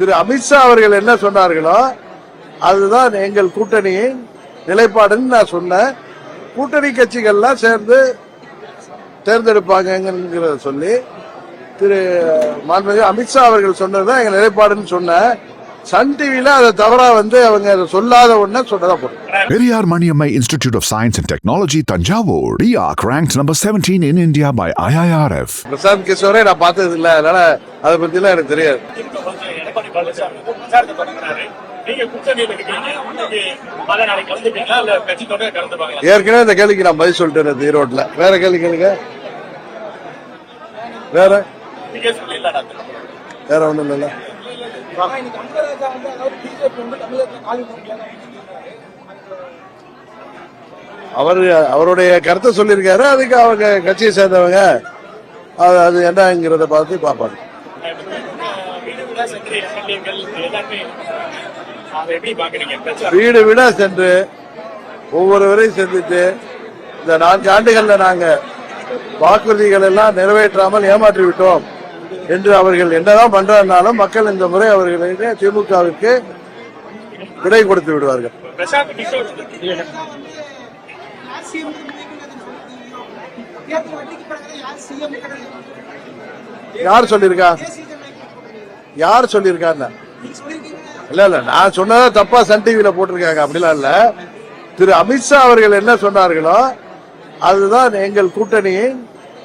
திரு அமித்ஷா அவர்கள் என்ன சொன்னார்களோ அதுதான் எங்கள் கூட்டணியின் நிலைப்பாடுன்னு நான் சொன்னேன். கூட்டணி கட்சிகள்லாம் சேர்ந்து தேர்ந்தெடுப்பாங்கங்கிறத சொல்லி திரு மாண்புமிகு அமித்ஷா அவர்கள் சொன்னதுதான் எங்க நிலைப்பாடுன்னு சொன்னேன். சன் டிவில அதை தவறா வந்து அவங்க அதை சொல்லாத ஒண்ணு சொன்னதா போதும் Periyar Maniammai Institute of Science and Technology, Tanjavur. DIAC ranked number 17 in India by IIRF. Prashanth Kishore நான் பார்த்தது இல்ல. அதனால அதை பத்திலாம் எனக்கு தெரியாது. ஏற்கனவே இந்த கேள்விக்கு நான் பதில் சொல்லிட்டேன் ஈரோட்ல வேற கேள்வி கேளுங்க. வேற? வேற ஒண்ணும் இல்ல அவர் அவருடைய கருத்தை சொல்லியிருக்காரு. அதுக்கு அவங்க கட்சியை சேர்ந்தவங்க. அது அது என்னங்கிறத பார்த்து பார்ப்பாங்க. வீடு வீடா சென்று ஒவ்வொருவரையும் சந்தித்து இந்த நான்கு ஆண்டுகள்ல நாங்க வாக்குறுதிகள் எல்லாம் நிறைவேற்றாமல் ஏமாற்றி விட்டோம் என்று அவர்கள் என்னதான் பண்றாருனாலும் மக்கள் இந்த முறை அவர்களுக்கு திமுகவிற்கு விடை கொடுத்து விடுவார்கள். யார் சொல்லியிருக்கா? யார் சொல்லியிருக்காங்க? இல்ல இல்ல நான் சொன்னதா தப்பா சன் டிவியில போட்டிருக்காங்க. அப்படிலாம் இல்ல. திரு அமித்ஷா அவர்கள் என்ன சொன்னார்களோ அதுதான் எங்கள் கூட்டணியின்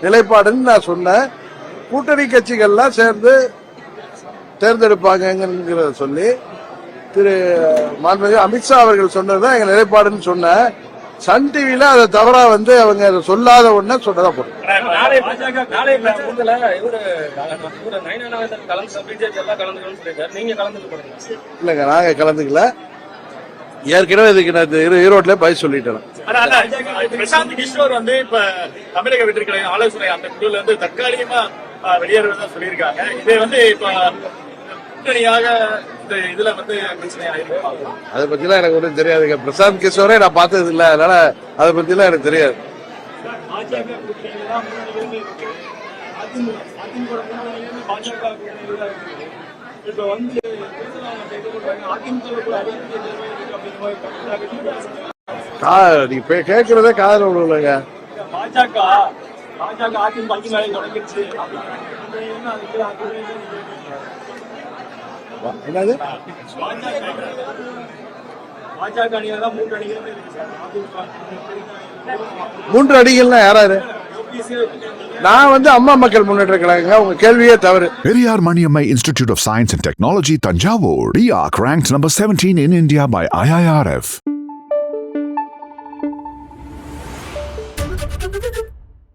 நிலைப்பாடுன்னு நான் சொன்னேன். கூட்டணி கட்சிகள்லாம் சேர்ந்து தேர்ந்தெடுப்பாங்கிறத சொல்லி திரு மாண்புமிகு அமித்ஷா அவர்கள் சொன்னதுதான் எங்கள் நிலைப்பாடுன்னு சொன்னேன். சன் டிவில அதை தவறா வந்து அவங்க சொல்லாத ஒண்ணு சொன்னதா போறீங்க இல்லைங்க நாங்க கலந்துக்கல. ஏற்கனவே இதுக்கு நான் ஈரோ- ஈரோட்ல பதில் சொல்லிட்டேன். பிரசாந்த் கிஷோர் வந்து இப்ப தமிழக வெற்றிக்கலை ஆலோசனை அந்த குழுல இருந்து தற்காலிகமா அஹ், வெளியேறுவதா சொல்லியிருக்காங்க. இதை வந்து இப்ப கூட்டணியாக இந்த இதுல வந்து பிரச்சனை ஆயிருக்கும் அதை பத்திலாம் எனக்கு ஒன்றும் தெரியாதுங்க. பிரசாந்த் கிஷோரே நான் பார்த்தது இல்ல அதனால அதை பத்திலாம் எனக்கு தெரியாது. இப்ப வந்து தேர்தல் ஆணையத்தை இது பண்றாங்க அதிமுக கூட அதிமுக நிலைமை இருக்கு அப்படிங்கிற மாதிரி தமிழ்நாடு கா- நீ பே- கேட்கறதே காதல விழுலங்க பாஜக பாஜக அதிமுக தொடங்கிருச்சு அப்படிங்கிற என்ன அதுக்கு அதுக்கு என்னது மூன்று அடிகள்னா யாராரு நான் வந்து அம்மா மக்கள் முன்னேற்ற கழகங்க உங்க கேள்வியே தவறு Periyar Maniammai institute of science and technology Thanjavur PR ranked number seventeen in India by IIRF